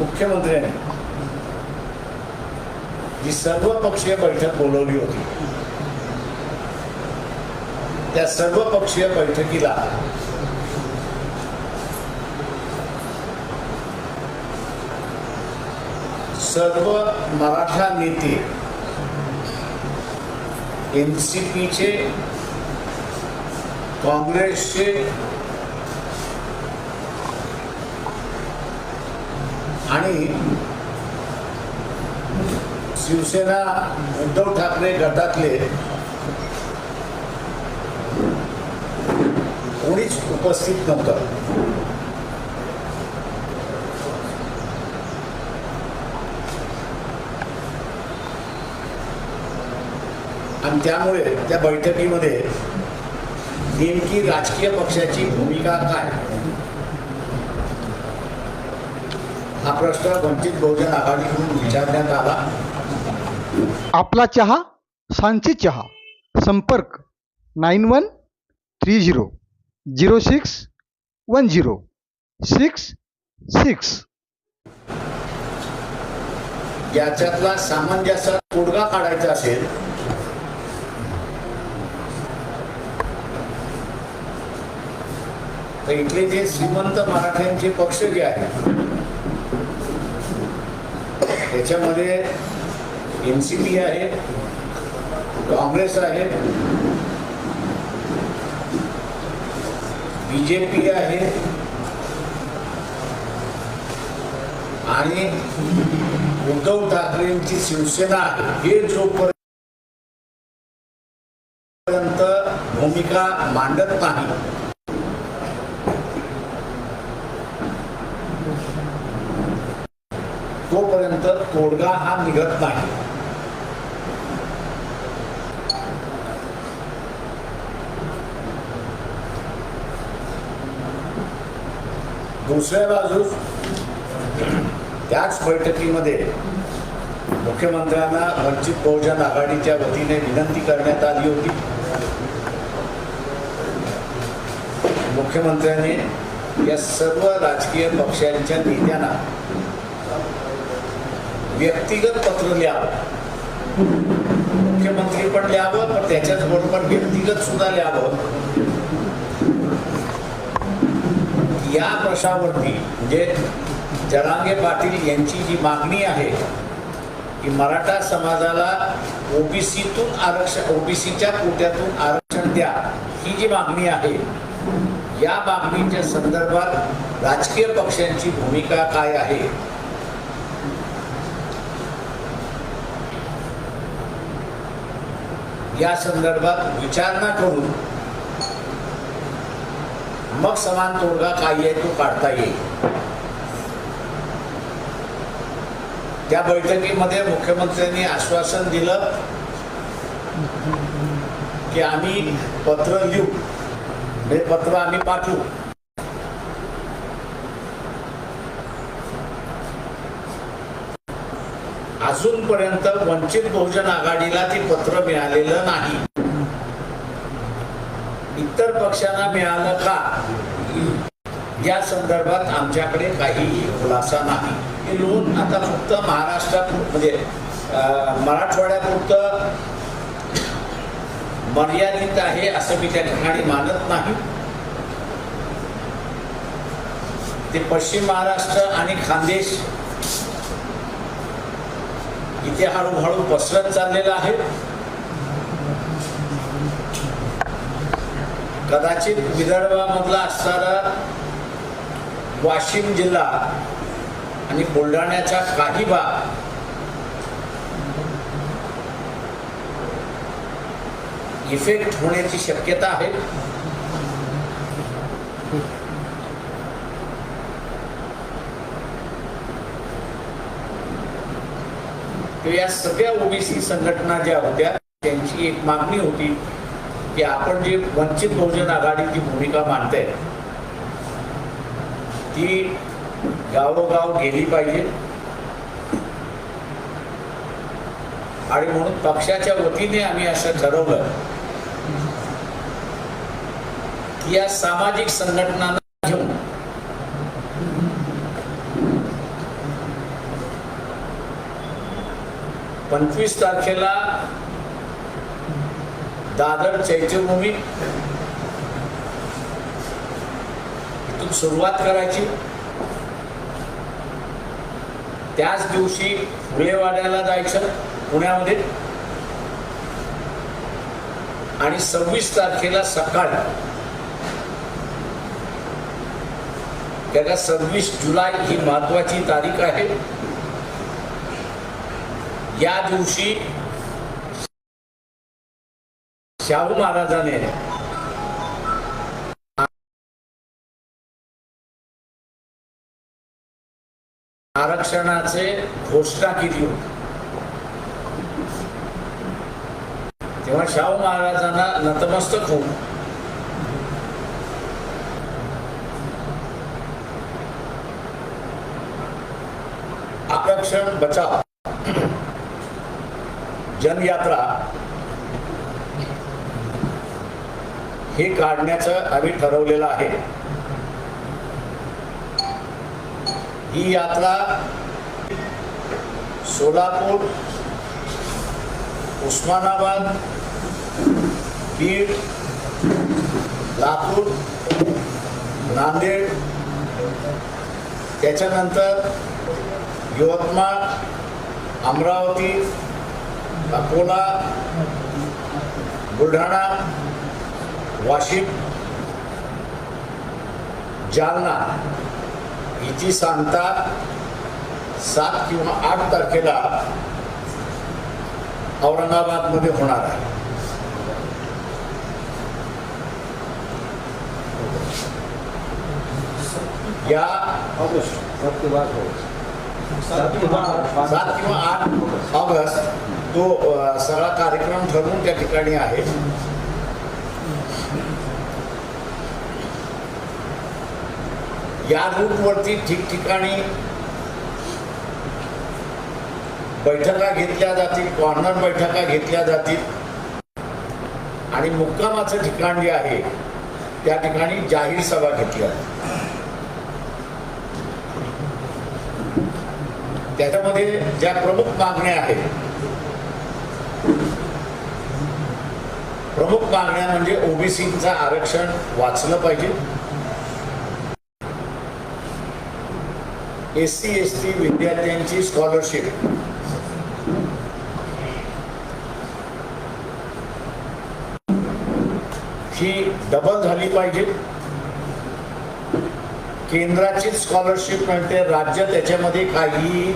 मुख्यमंत्र्यांनी जी सर्व पक्षीय बैठक बोलवली होती. त्या सर्व पक्षीय बैठकीला सर्व मराठा नेते एन सी पीचे काँग्रेसचे आणि शिवसेना उद्धव ठाकरे गटातले कोणीच उपस्थित नव्हतं. आणि त्यामुळे त्या बैठकीमध्ये नेमकी राजकीय पक्षाची भूमिका काय? प्रश्न वंचित बहुजन आघाडीकडून विचारण्यात आला. आपला चहा सांची चहा. संपर्क nine one three zero zero six one zero six six. याच्यातला सामंजस्य तोडगा काढायचा असेल. तर इथले जे श्रीमंत मराठ्यांचे पक्ष जे आहेत त्याच्यामध्ये एन सी पी आहे काँग्रेस आहे बी जे पी आहे आणि उद्धव ठाकरेंची शिवसेना हे जोपर्यंत भूमिका मांडत नाही तोपर्यंत तोडगा हा निघत नाही. दुसऱ्या बाजूस त्याच बैठकीमध्ये मुख्यमंत्र्यांना वंचित बहुजन आघाडीच्या वतीने विनंती करण्यात आली होती. मुख्यमंत्र्यांनी या सर्व राजकीय पक्षांच्या नेत्यांना व्यक्तिगत पत्र लिहावं. मुख्यमंत्री पण लिहावं पण त्याच्याच बरोबर व्यक्तिगत सुद्धा लिहावं. या प्रश्नावरती म्हणजे जरांगे पाटील यांची जी मागणी आहे की मराठा समाजाला ओबीसीतून आरक्षण ओबीसीच्या कोट्यातून आरक्षण द्या ही जी मागणी आहे या मागणीच्या संदर्भात राजकीय पक्षांची भूमिका काय आहे? या संदर्भात विचारणा करून मग समान तोडगा काय आहे तो काढता येईल. त्या बैठकीमध्ये मुख्यमंत्र्यांनी आश्वासन दिलं की आम्ही पत्र लिहू. हे पत्र आम्ही पाठवू. अजूनपर्यंत वंचित बहुजन आघाडीला ते पत्र मिळालेलं नाही. इतर पक्षांना मिळालं का? या संदर्भात आमच्याकडे काही खुलासा नाही. हे लोन आता फक्त महाराष्ट्रात म्हणजे मराठवाड्यापुरतं मर्यादित आहे असं मी त्या ठिकाणी मानत नाही. ते पश्चिम महाराष्ट्र आणि खानदेश इथे हळूहळू पसरत चाललेला आहे. कदाचित विदर्भामधला असणारा वाशिम जिल्हा आणि बुलढाण्याचा काही भाग इफेक्ट होण्याची शक्यता आहे. तर या सगळ्या ओबीसी संघटना ज्या होत्या त्यांची एक मागणी होती की आपण जे वंचित बहुजन आघाडीची भूमिका मांडते ती गावोगाव गेली पाहिजे. आणि म्हणून पक्षाच्या वतीने आम्ही असं ठरवलं की या सामाजिक संघटनांना घेऊन पंचवीस तारखेला दादर चैत्यभूमी इथून सुरुवात करायची. त्याच दिवशी फुलेवाड्याला जायचं पुण्यामध्ये. आणि सव्वीस तारखेला सकाळी. त्याला सव्वीस जुलै ही महत्वाची तारीख आहे. या दिवशी शाहू महाराजाने आरक्षणाचे घोषणा केली होती. तेव्हा शाहू महाराजांना नतमस्तक होऊन आरक्षण बचाव. जनयात्रा हे काढण्याचं आम्ही ठरवलेलं आहे. ही यात्रा सोलापूर उस्मानाबाद बीड लातूर नांदेड त्याच्यानंतर यवतमाळ अमरावती अकोला बुलढाणा वाशिम जालना हिची सांगता सात किंवा आठ तारखेला औरंगाबादमध्ये होणार आहे. या हो सात किंवा आठ ऑगस्ट. तो सगळा कार्यक्रम ठरवून त्या ठिकाणी आहे. या रूटवरती ठिकठिकाणी बैठका घेतल्या जातील कॉर्नर बैठका घेतल्या जातील. आणि मुक्कामाचं ठिकाण जे आहे त्या ठिकाणी जाहीर सभा घेतल्या त्याच्यामध्ये ज्या प्रमुख मागण्या आहेत प्रमुख मागण्या म्हणजे ओबीसीचं आरक्षण वाचलं पाहिजे. एस सी एस टी विद्यार्थ्यांची स्कॉलरशिप ही डबल झाली पाहिजे. केंद्राची स्कॉलरशिप मिळते राज्य त्याच्यामध्ये काही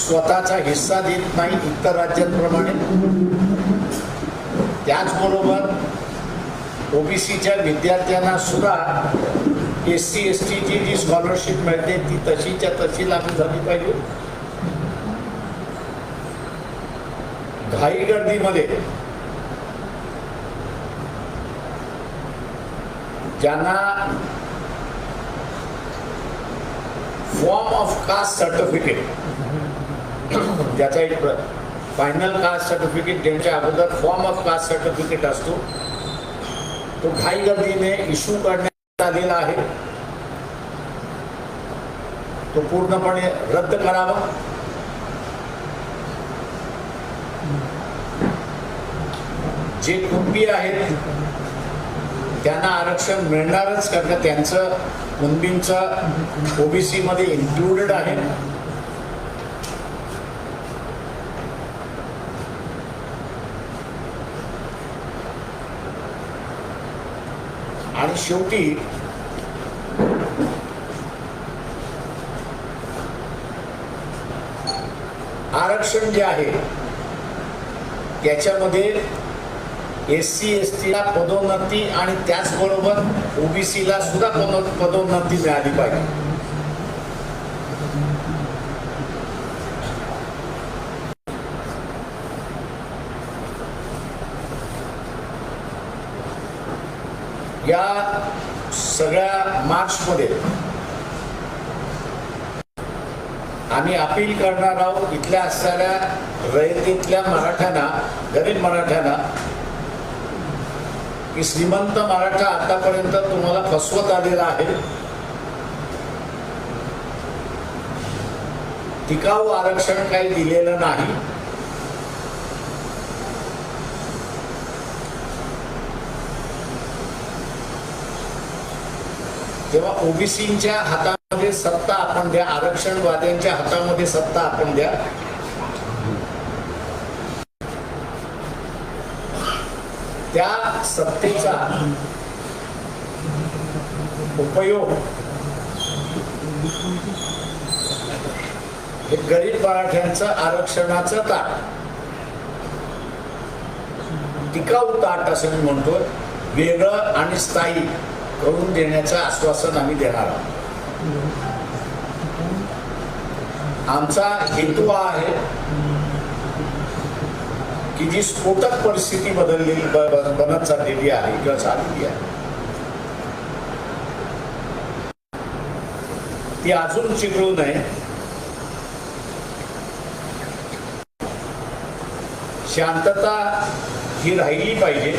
स्वतःचा हिस्सा देत नाही इतर राज्यांप्रमाणे. त्याचबरोबर ओबीसीच्या विद्यार्थ्यांना सुद्धा एस सी एस टीची जी स्कॉलरशिप मिळते ती तशीच्या तशी लागू झाली पाहिजे. घाई गर्दीमध्ये ज्यांना फॉर्म ऑफ कास्ट सर्टिफिकेट ज्याचा एक फायनल कास्ट सर्टिफिकेट देण्याच्या अगोदर फॉर्म ऑफ कास्ट सर्टिफिकेट असतो. तो घाई गर्दीने इश्यू करण्यात आलेला आहे. तो पूर्णपणे रद्द करावा. जे कुणबी आहेत त्यांना आरक्षण मिळणारच कारण त्यांचं कुणबींचं ओबीसी मध्ये इन्क्लुडेड आहे. आणि शेवटी आरक्षण जे आहे त्याच्यामध्ये एस सी एस टीला पदोन्नती आणि त्याचबरोबर ओबीसीला सुद्धा पदोन्नती मिळाली पाहिजे. या सगळ्या मार्चमध्ये आम्ही अपील करणार आहोत इथल्या असणाऱ्या रयतीतल्या मराठ्यांना गरीब मराठ्यांना की श्रीमंत मराठा आतापर्यंत तुम्हाला फसवत आलेला आहे. टिकाऊ आरक्षण काही दिलेलं नाही. तेव्हा ओबीसीच्या हातामध्ये सत्ता आपण द्या आरक्षणवाद्यांच्या हातामध्ये सत्ता आपण द्या. त्या सत्तेचा उपयोग हे गरीब मराठ्यांचं आरक्षणाचं ताट. टिकाऊ ताट असं मी म्हणतो वेगळं आणि स्थायी. करून देण्याचं आश्वासन आम्ही देणार आहोत. आमचा हेतू हा आहे की जी स्फोटक परिस्थिती बदललेली बनत चाललेली आहे किंवा झालेली आहे ती अजून चिघळू नये. शांतता ही राहिली पाहिजे.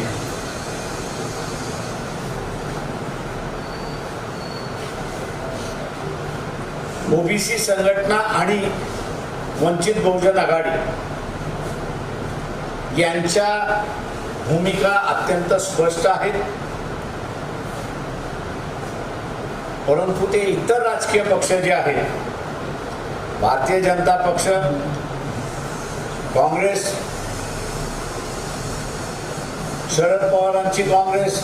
ओबीसी संघटना आणि वंचित बहुजन आघाडी यांच्या भूमिका अत्यंत स्पष्ट आहेत. परंतु ते इतर राजकीय पक्ष जे आहेत भारतीय जनता पक्ष काँग्रेस शरद पवारांची काँग्रेस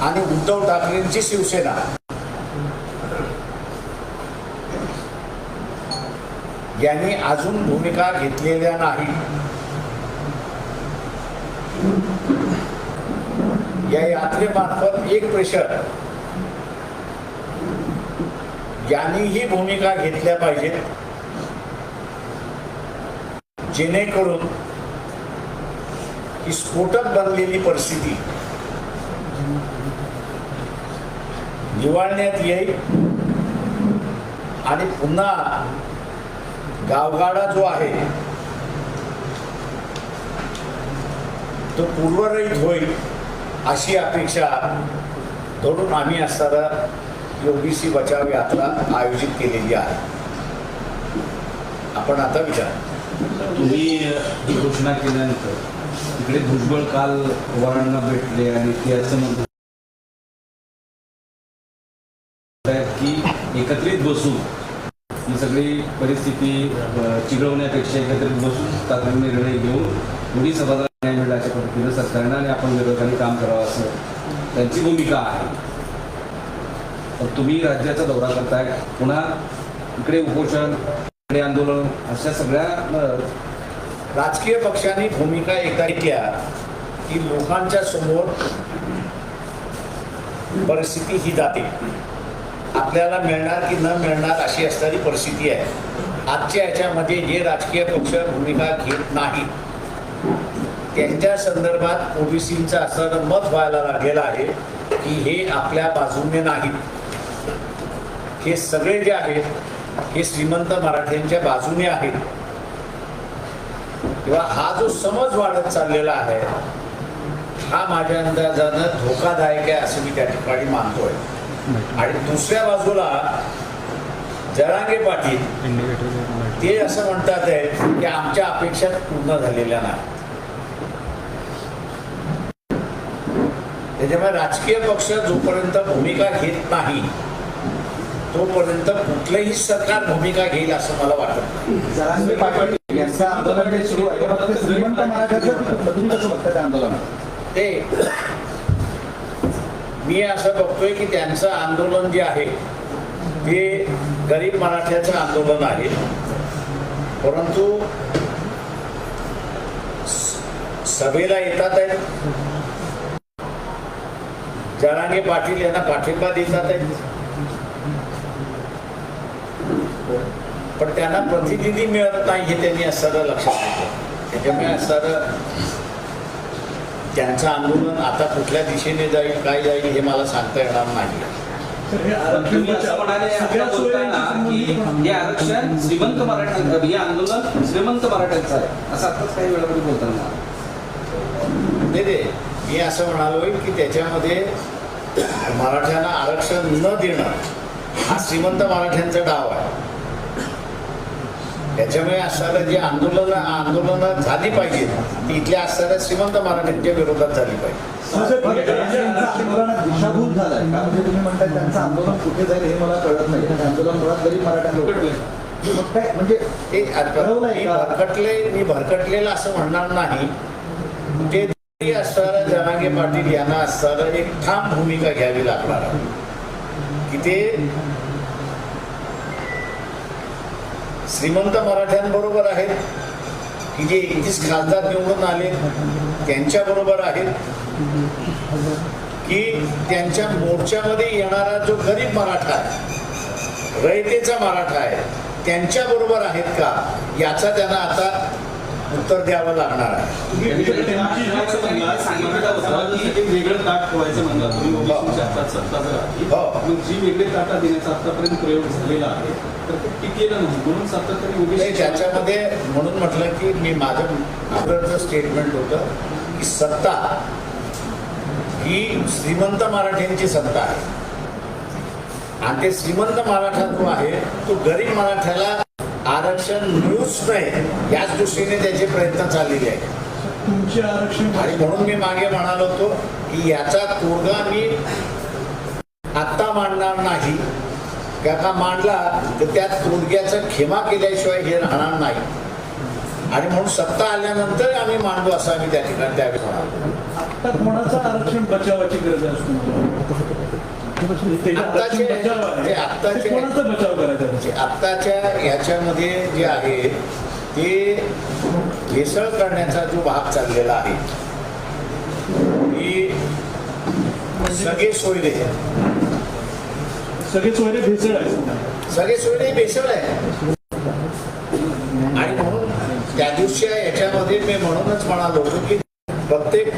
आणि उद्धव ठाकरेंची शिवसेना. यांनी अजून भूमिका घेतलेल्या नाही. या यात्रेमार्फत एक प्रेशर यांनी ही भूमिका घेतल्या पाहिजेत. जेणेकरून ही स्फोटक बनलेली परिस्थिती निवाळण्यात येईल आणि पुन्हा गावगाडा जो आहे तो पूर्वरहित होईल अशी अपेक्षा धरून आम्ही असताना ओबीसी बचाव यात्रा आयोजित केलेली आहे. आपण आता विचार. तुम्ही ही घोषणा केल्यानंतर तिकडे भुजबळ काल पवारांना भेटले आणि ते असं म्हणत की एकत्रित बसून सगळी परिस्थिती चिघळवण्यापेक्षा एकत्रित बसून तातडीने निर्णय घेऊन पुढील सभागृहात न्याय मिळाला अशा पद्धतीनं सरकारनं आणि आपण विरोधाने काम करावं असं त्यांची भूमिका आहे. तुम्ही राज्याचा दौरा करताय पुन्हा इकडे उपोषण इकडे आंदोलन अशा सगळ्या राजकीय पक्षांनी भूमिका एकदा की लोकांच्या समोर परिस्थिती ही जाते. आपल्याला मिळणार की न मिळणार अशी असणारी परिस्थिती आहे. आजच्या ह्याच्यामध्ये जे राजकीय पक्ष भूमिका घेत नाही त्यांच्या संदर्भात ओबीसींचं असं मत व्हायला लागलेलं आहे की हे आपल्या बाजूने नाहीत हे सगळे जे आहेत हे श्रीमंत मराठ्यांच्या बाजूने आहेत. किंवा हा जो समज वाढत चाललेला आहे हा माझ्या अंदाजानं धोकादायक आहे असं मी त्या ठिकाणी मानतोय. आणि दुसऱ्या बाजूला जरांगे पाटील ते असं म्हणतात आहे की आमच्या अपेक्षा पूर्ण झालेल्या नाही. त्याच्यामुळे राजकीय पक्ष जोपर्यंत भूमिका घेत नाही तोपर्यंत कुठलंही सरकार भूमिका घेईल असं मला वाटत नाही. ते मी असं बघतोय की त्यांचं आंदोलन जे आहे ते गरीब मराठ्याचं आंदोलन आहे. परंतु सभेला येतात आहेत. जरांगे पाटील यांना पाठिंबा देतात आहेत. पण त्यांना प्रतिनिधी मिळत नाही हे त्यांनी असं लक्षात घेतलं. त्याच्यामुळे असं त्यांचं आंदोलन आता कुठल्या दिशेने जाईल काय जाईल हे मला सांगता येणार नाही. पण तुम्ही असं म्हणाले आता बोलताना की हे आरक्षण श्रीमंत मराठ्यांचं हे आंदोलन श्रीमंत मराठ्यांचं आहे. असं आताच काही वेळापूर्वी बोलताना. नाही मी असं म्हणालोय की त्याच्यामध्ये मराठ्यांना आरक्षण न देणं हा श्रीमंत मराठ्यांचा डाव आहे. त्याच्यामुळे असणारं जे आंदोलन आंदोलनं झाली पाहिजेत ती इथल्या असणाऱ्या श्रीमंत मराठ्यांच्या विरोधात झाली पाहिजे मूळ झालाय का म्हणजे तुम्ही म्हणताय त्यांचं आंदोलन कुठे जाईल हे मला कळत नाही आंदोलन मुळात गरीब काय म्हणजे ते? भरकटले मी भरकटलेलं असं म्हणणार नाही ते असताना जनांगे पाटील यांना असताना एक ठाम भूमिका घ्यावी लागणार की ते श्रीमंत मराठ्यांबरोबर आहेत. की जे एकतीस खासदार निवडून आले त्यांच्याबरोबर आहेत. की त्यांच्या मोर्चामध्ये येणारा जो गरीब मराठा आहे रयतेचा मराठा आहे त्यांच्या बरोबर आहेत का? याचा त्यांना आता उत्तर द्यावं लागणार आहे. तुम्ही त्यांची जी समजला, सांगितलं होतं की एक वेगळं ताट ठेवायचं म्हणला तुम्ही ओबीसीच्या हातात सत्ता जर आली हो. मग जी वेगळे ताटा देण्याचा आतापर्यंत प्रयोग झालेला आहे तर ते टिकेलं नाही. म्हणून त्याच्यामध्ये म्हटलं की मी माझं स्टेटमेंट होतं की सत्ता ही श्रीमंत मराठ्यांची सत्ता आहे. आणि ते श्रीमंत मराठा जो आहे तो गरीब मराठ्याला आरक्षण मिळूच नाही याच दृष्टीने त्याचे प्रयत्न चाललेले आहेत तुमचे आरक्षण आणि म्हणून मी मागे म्हणालो होतो की याचा तोडगा मी आत्ता मांडणार नाही. का मांडला तर त्या तोडग्याचा खेमा केल्याशिवाय हे राहणार नाही. आणि म्हणून सत्ता आल्यानंतर आम्ही मांडू असं आम्ही त्या ठिकाणी त्यावेळी म्हणालो. आता कोणाचं आरक्षण बचावाची गरज असतो आत्ताचे- आत्ताचे- आत्ताच्या ह्याच्यामध्ये जे आहे ते भेसळ करण्याचा जो भाग चाललेला आहे की सगळे सोयरे सगळे सोयरे भेसळ आहे सगळे सोयरे भेसळ आहे आणि म्हणून त्या दिवशी याच्यामध्ये मी म्हणूनच म्हणालो होतो की प्रत्येक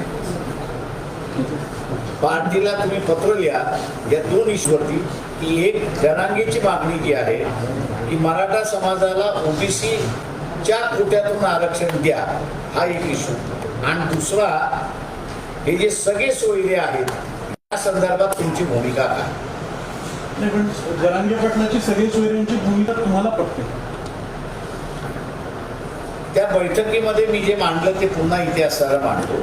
पार्टीला तुम्ही पत्र लिहा. या दोन इश्यूवरती की एक जनांगीची मागणी जी आहे की मराठा समाजाला ओबीसीच्या कोट्यातून आरक्षण द्या हा एक इश्यू आणि दुसरा हे जे सगळे सोयरे आहेत या संदर्भात तुमची भूमिका काय? जरांगे पाटलाची सगळे सोयऱ्यांची भूमिका तुम्हाला पटते. त्या बैठकीमध्ये मी जे मांडलं ते पुन्हा असताना मांडतो.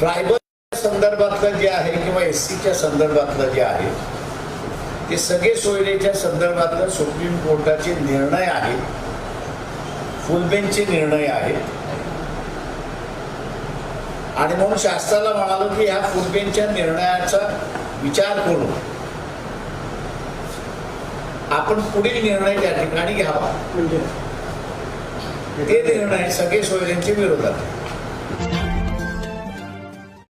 ट्रायबल संदर्भातलं जे आहे किंवा एस सीच्या संदर्भातलं जे आहे ते सगळे सोयरेच्या संदर्भातलं सुप्रीम कोर्टाचे निर्णय आहेत फुल बेंचचे निर्णय आहेत आणि म्हणून शास्त्राला म्हणालो की ह्या फुल बेंचच्या निर्णयाचा विचार करून आपण पुढील निर्णय त्या ठिकाणी घ्यावा. म्हणजे? ते निर्णय सगळे सोयऱ्यांच्या विरोधात.